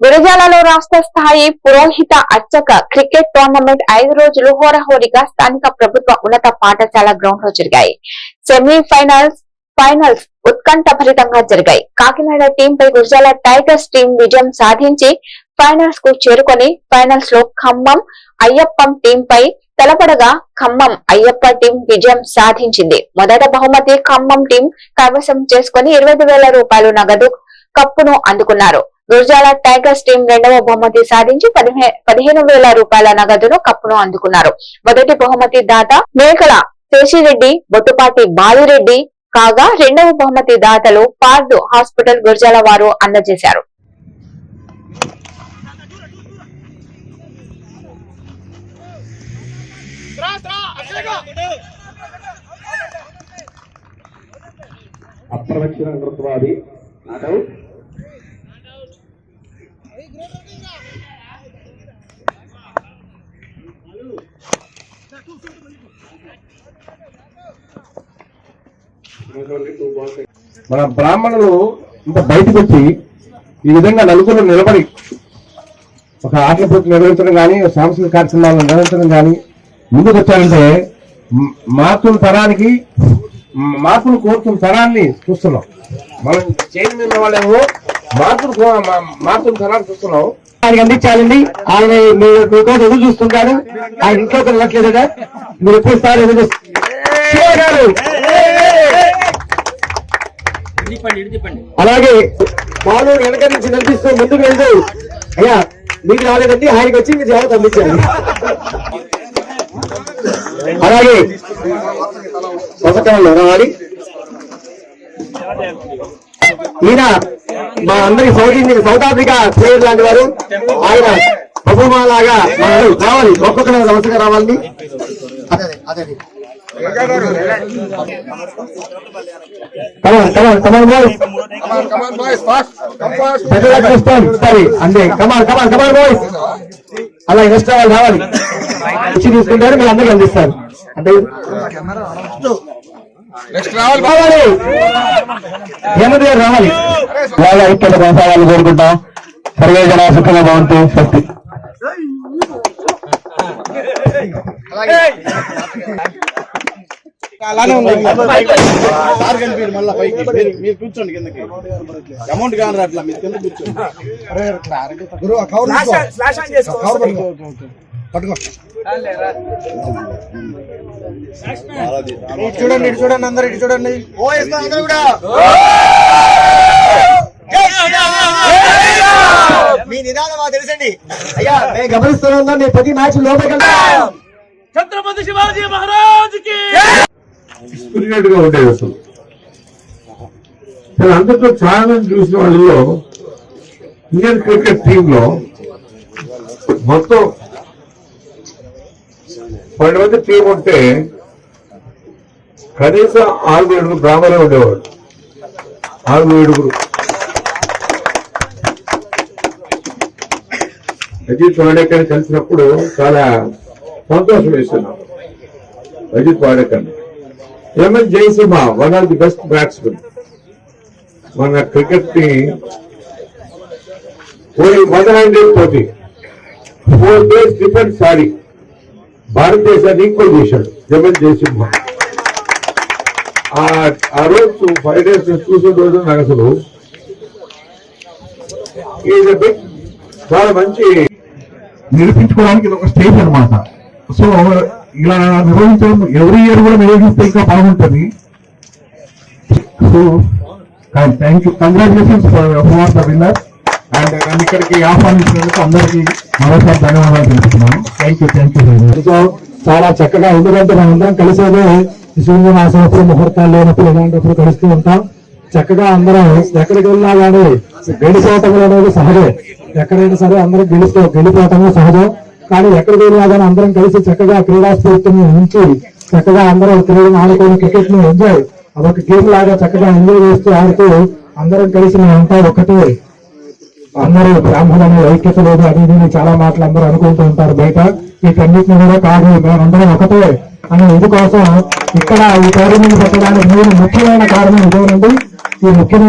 గురజాలలో రాష్ట్ర స్థాయి పురోహిత అర్చక క్రికెట్ టోర్నమెంట్ ఐదు రోజులు హోరాహోరీగా స్థానిక ప్రభుత్వ ఉన్నత పాఠశాల గ్రౌండ్లో జరిగాయి. సెమీఫైనల్స్ ఫైనల్స్ ఉత్కంఠభరితంగా జరిగాయి. కాకినాడ టీం పై గురజాల టైగర్స్ టీం విజయం సాధించి ఫైనల్స్కు చేరుకొని ఫైనల్స్లో ఖమ్మం అయ్యప్పం టీం పై తలపడగా ఖమ్మం అయ్యప్ప టీం విజయం సాధించింది. మొదట బహుమతి ఖమ్మం టీం కైవసం చేసుకుని ఇరవై వేల రూపాయలు నగదు కప్పును అందుకున్నారు. గురజాల టైగర్స్ టీం రెండవ బహుమతి సాధించి పదిహేను వేల రూపాయల నగదును కప్పును అందుకున్నారు. మొదటి బహుమతి దాత మేకల శేషిరెడ్డి బొట్టుపాటి బాలిరెడ్డి కాగా రెండవ బహుమతి దాతలు పార్దు హాస్పిటల్ గురజాల వారు అందజేశారు. అప్రదక్షిణ నృత్వాది నాటవు మన బ్రాహ్మణులు ఇంత బయటకు వచ్చి ఈ విధంగా నలుగురు నిలబడి ఒక ఆటల పోటీ నిర్వహించడం కానీ సాంస్కృతిక కార్యక్రమాలను నిర్వహించడం కానీ ముందుకు వచ్చారంటే మార్పుల తరానికి మార్పులు కోరుతున్న తరాన్ని చూస్తున్నాం. మనం చేయడం వాళ్ళేమో మార్పులు మార్పుల తరాన్ని చూస్తున్నాం. ఆయనకి అందించాలండి ఆయన మీరు మీకోసం ఎదురు చూస్తుంటారు. ఆయన ఇంట్లో వెళ్ళట్లేదా మీరు ఎప్పుడు ఇస్తారు ఎదురు గారు! అలాగే మాలు వెనక నుంచి నడిపిస్తూ ముందుకు వెళ్తూ అయ్యా మీకు రాలేదండి ఆయనకి వచ్చి మీరు జవాబు అందించాలి అలాగే పథకంలో రావాలి. ఈయన మా అందరి సౌత్ సౌత్ ఆఫ్రికా ప్లేయర్ లాంటి వారు. ఆయన బహుమా లాగా మనం రావాలి. ఒక్కొక్క సమస్యగా రావాలని come on come on come on boys అంతే come on come on come on boys అలా నెక్స్ట్ రావాలి. ఇచ్చి తీసుకుంటారు మీరు అందరికీ అందిస్తారు. అంటే రావాలి హేమంత్ గారు రావాలి. బాగా ఇక్కడ కొనసాగాలని కోరుకుంటాం. సర్వే జన సుఖంగా అలానే మళ్ళీ పైకి మీరు కూర్చోండి కిందకి. అమౌంట్ కాని అట్లా? మీరు కింద కూర్చోండి. పట్టుకో. ఇటు చూడండి ఇటు చూడండి అందరు ఇటు చూడండి. ఓ అందరూ కూడా. మీ నిదానం మాకు తెలుసండి. అయ్యా మేము గమనిస్తున్నాం మీ ప్రతి మ్యాచ్ లోపలికి స్పిరిట్గా ఉండేది అసలు నేను అందరితో చాలా మంది చూసిన వాళ్ళలో ఇండియన్ క్రికెట్ టీమ్లో మొత్తం పన్నెండు మంది టీం ఉంటే కనీసం ఆరు ఏడుగురు బ్రాహ్మణే ఉండేవాడు ఆరు ఏడుగురు. అజిత్ వాడేకర్ కలిసినప్పుడు చాలా సంతోషం వేస్తున్నాం. Ajit Wadekar MS Jaisimha one of the best batsmen మన క్రికెట్ని పోయి వన్ హండ్రెడ్ పోటీ. ఫోర్ డేస్ డిఫెన్స్ సారీ భారతదేశాన్ని ఈక్వల్ చేశాడు. జమన్ జయసింహ ఆ- రోజు ఫైవ్ డేస్ చూసిన రోజు నాకు అసలు చాలా మంచి నిరూపించుకోవడానికి ఇది ఒక స్టేజ్ అనమాట సో ఇలా నిర్వహించడం ఎవ్రీ ఇయర్ కూడా నిర్వహిస్తే ఇంకా బాగుంటుంది. So thank you. Congratulations for our the winner and నన్ను uh, ఇక్కడికి ఆహ్వానించినందుకు అందరికీ మరోసారి ధన్యవాదాలు తెలుస్తున్నాను థ్యాంక్ యూ థ్యాంక్ యూ చాలా చక్కగా ఎందుకంటే మనం అందరం కలిసేదే శూన్యమాసనప్పుడు ముహూర్తాలు లేనప్పుడు ఇలాంటప్పుడు కలుస్తూ ఉంటాం. చక్కగా అందరం ఎక్కడికి వెళ్ళినా కానీ గెలిపోవటం అనేది సహజం. ఎక్కడైనా సరే అందరం గెలుస్తూ గెలిపోవటమే సహజం. కానీ ఎక్కడికి వెళ్ళినా కానీ అందరం కలిసి చక్కగా క్రీడా స్ఫూర్తిని ఉంచి చక్కగా అందరం క్రీడను ఆడుకొని క్రికెట్ని ఎంజాయ్. అదొక గేమ్ లాగా చక్కగా ఎంజాయ్ చేస్తూ ఆడుతూ అందరం కలిసి మేము అంతా ఒకటే. అందరూ బ్రాహ్మణులు ఐక్యత లేదు అది ఇది చాలా మాటలు అందరూ అనుకుంటూ ఉంటారు బయట. వీటన్నిటిని కూడా కాదు మేమందరం ఒకటే. అనే ఇది కోసం ఇక్కడ ఈ టోర్నమెంట్ పెట్టడానికి మూడు ముఖ్యమైన కారణం ఇదేనండి. ఈ ముఖ్యమైన